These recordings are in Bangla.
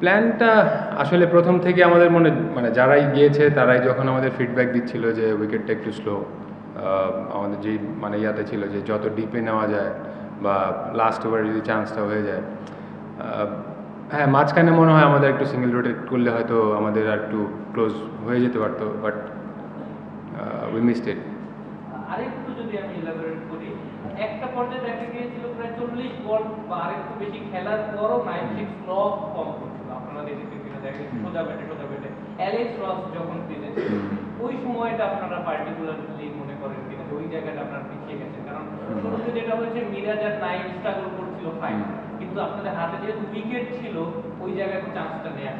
প্ল্যানটা আসলে প্রথম থেকে আমাদের মনে মানে যারাই গিয়েছে তারাই যখন আমাদের ফিডব্যাক দিচ্ছিল যে উইকেটটা একটু স্লো আমাদের যে মানে ইয়াতে ছিল যে যত ডিপে নেওয়া যায় বা লাস্ট ওভারে যদি চান্সটা হয়ে যায় হ্যাঁ মাঝখানে মনে হয় আমাদের একটু সিঙ্গেল রোটেট করলে হয়তো আমাদের আর একটু ক্লোজ হয়ে যেতে পারতো বাট উই মিসড ইট যদি আমি ইলাবোরেট করি, একটা পর্যায়ে দেখা গিয়েছিল প্রায় চল্লিশ বল বা আরেকটু বেশি খেলার পরও নাইন সিক্স লস কম করছিল। আপনারা দেখেছেন কিনা? দেখা গেছে সোজা ব্যাটে সোজা ব্যাটে। অ্যালেক্স রস যখন ক্রিজে ওই সময়টা আপনারা পার্টিকুলারলি মনে করেন কিনা ওই জায়গাটা আপনারা পিছিয়ে গেছেন। কারণ শুরুতে যেটা হয়েছে, মিরাজ আর নাইন স্ট্রাগল করছিল ফাইন কিন্তু আপনাদের হাতে যেহেতু উইকেট ছিল, ওই জায়গায় চান্সটা নেওয়া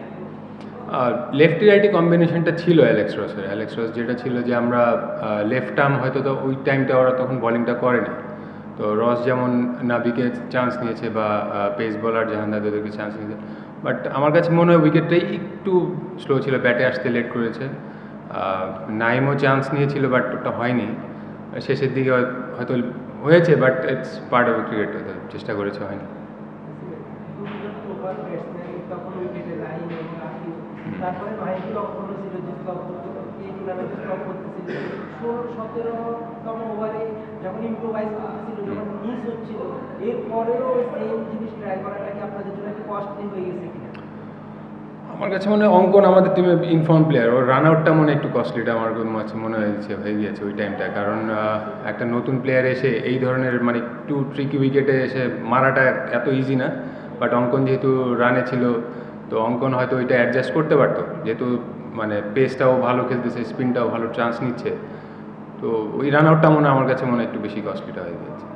লেফটি রাইটি কম্বিনেশনটা ছিল অ্যালেক্স রসের অ্যালেক্স রস যেটা ছিল যে আমরা লেফট আর্ম হয়তো তো ওই টাইমটা ওরা তখন বলিংটা করেনি। তো রস যেমন নাবিকে চান্স নিয়েছে বা পেস বলার জাহান্দাদ ওদেরকে চান্স নিয়েছে। বাট আমার কাছে মনে হয় উইকেটটাই একটু স্লো ছিল ব্যাটে আসতে লেট করেছে। নাইমও চান্স নিয়েছিল বাট ওটা হয়নি। শেষের দিকে হয়- হয়তো হয়েছে but it's part of cricket চেষ্টা করেছে, হয়নি। তারপরে মাহিদি লক্ষণও ছিল যে স্টপ এই টুর্নামেন্টে স্টপ করতেছিল? ষোলো সতেরোতম ওভারে যখন ইম্প্রোভাইজ করতেছিল যখন মিস হচ্ছিল এরপরেও সেম জিনিস ট্রাই করাটা কি আপনাদের জন্য একটু কস্টলি হয়ে গেছে কিনা? আমার কাছে মনে হয় অঙ্কন আমাদের টিমে ইনফর্ম প্লেয়ার ওর রান আউটটা মনে একটু কস্টলিটা আমার কাছে মনে হয়েছে হয়ে গিয়েছে ওই টাইমটা কারণ একটা নতুন প্লেয়ার এসে এই ধরনের মানে একটু ট্রিকি উইকেটে এসে মারাটা এত ইজি না বাট অঙ্কন যেহেতু রানে ছিল তো অঙ্কন হয়তো ওইটা অ্যাডজাস্ট করতে পারতো। যেহেতু মানে পেসটাও ভালো খেলতেছে স্পিনটাও ভালো চান্স নিচ্ছে। তো ওই রান আউটটা মনে আমার কাছে মনে একটু বেশি কস্টলিটা হয়ে গেছে।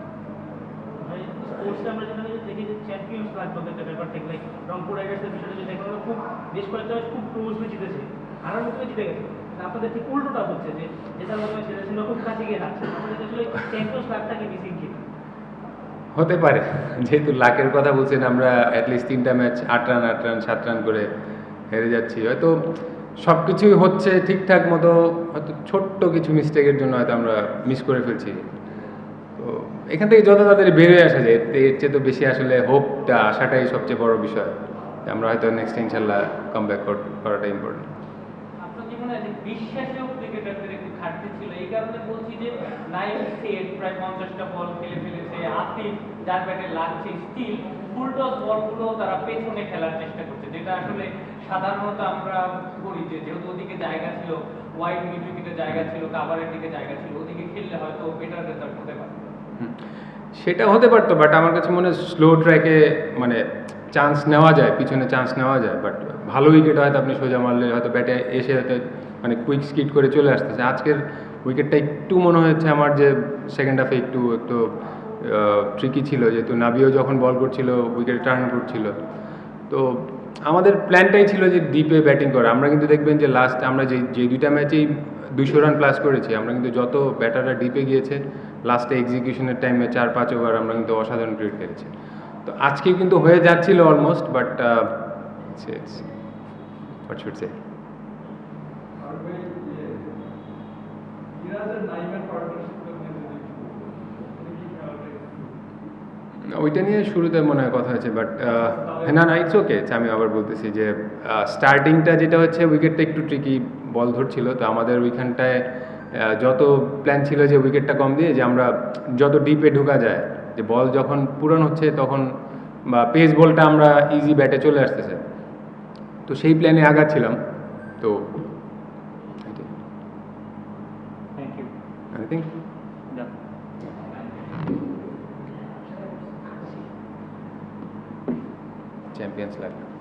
আপনাদের ঠিক উল্টোটা হচ্ছে যে মতো সেটা ছিল খুব কাছে গিয়ে হারছে আমাদের আসলে চ্যাম্পিয়ন্স লাভটাকে মিসিং কিনা হতে পারে। যেহেতু লাকের কথা বলছেন, আমরা অ্যাটলিস্ট তিনটা ম্যাচ আট রান আট রান সাত রান করে হেরে যাচ্ছি। হয়তো সব কিছুই হচ্ছে ঠিকঠাক মতো, হয়তো ছোট্ট কিছু মিস্টেকের জন্য হয়তো আমরা মিস করে ফেলছি। তো এখান থেকে যত তাড়াতাড়ি বেরিয়ে আসা যায়, এর চেয়ে তো বেশি আসলে হোপটা আসাটাই সবচেয়ে বড় বিষয়। আমরা হয়তো নেক্সট ইনশাল্লাহ কাম ব্যাক করাটা ইম্পর্টেন্ট কি মনে হয় যে বিশ্বাসেও ক্রিকেটারদের একটু ঘাটতি ছিল, এই কারণে বলছি যে নাইন সেট প্রায় পঞ্চাশটা বল খেলে ফেলেছে আসিফ যার ব্যাটে লাগছে স্টিল ফুল টস বলগুলো তারা পেছনে খেলার চেষ্টা করছে, যেটা আসলে সাধারণত আমরা করি যে যেহেতু ওদিকে জায়গা ছিল ওয়াইড মিড উইকেটের জায়গা ছিল কাভারের দিকে জায়গা ছিল, ওদিকে খেললে হয়তো বেটার রেজাল্ট হতে পারে। সেটা হতে পারতো বাট আমার কাছে মনে হয় স্লো ট্র্যাকে মানে চান্স নেওয়া যায়, পিছনে চান্স নেওয়া যায় বাট ভালো উইকেট হয়তো আপনি সোজা মারলে, হয়তো ব্যাটে এসে হয়তো মানে কুইক স্কিট করে চলে আসতেছে। আজকের উইকেটটা একটু মনে হচ্ছে আমার যে সেকেন্ড হাফে একটু একটু ট্রিকি ছিল, যেহেতু নাবিও যখন বল করছিল উইকেট টার্ন করছিল। তো আমাদের প্ল্যানটাই ছিল যে ডিপে ব্যাটিং করা। আমরা কিন্তু দেখবেন যে লাস্ট আমরা যে যে দুইটা ম্যাচেই দুশো রান প্লাস করেছি, আমরা কিন্তু যত ব্যাটাররা ডিপে গিয়েছে লাস্টে এক্সিকিউশনের টাইমে চার, পাঁচ ওভার আমরা কিন্তু অসাধারণ ক্রিকেট খেলেছি। তো আজকে কিন্তু হয়ে যাচ্ছিল অলমোস্ট বাট হোয়াট ওইটা নিয়ে শুরুতে মনে হয় কথা হয়েছে বাট না না ইটস ওকে আমি আবার বলতেছি যে স্টার্টিংটা যেটা হচ্ছে উইকেটটা একটু ট্রিকি বল ধরছিল তো আমাদের ওইখানটায় যত প্ল্যান ছিল যে উইকেটটা কম দিয়ে যে আমরা যত ডিপে ঢোকা যায় যে বল যখন পূরণ হচ্ছে তখন বা পেস বলটা আমরা ইজি ব্যাটে চলে আসতেছে। তো সেই প্ল্যানে আগাচ্ছিলাম তো thank you I think champions লাগবে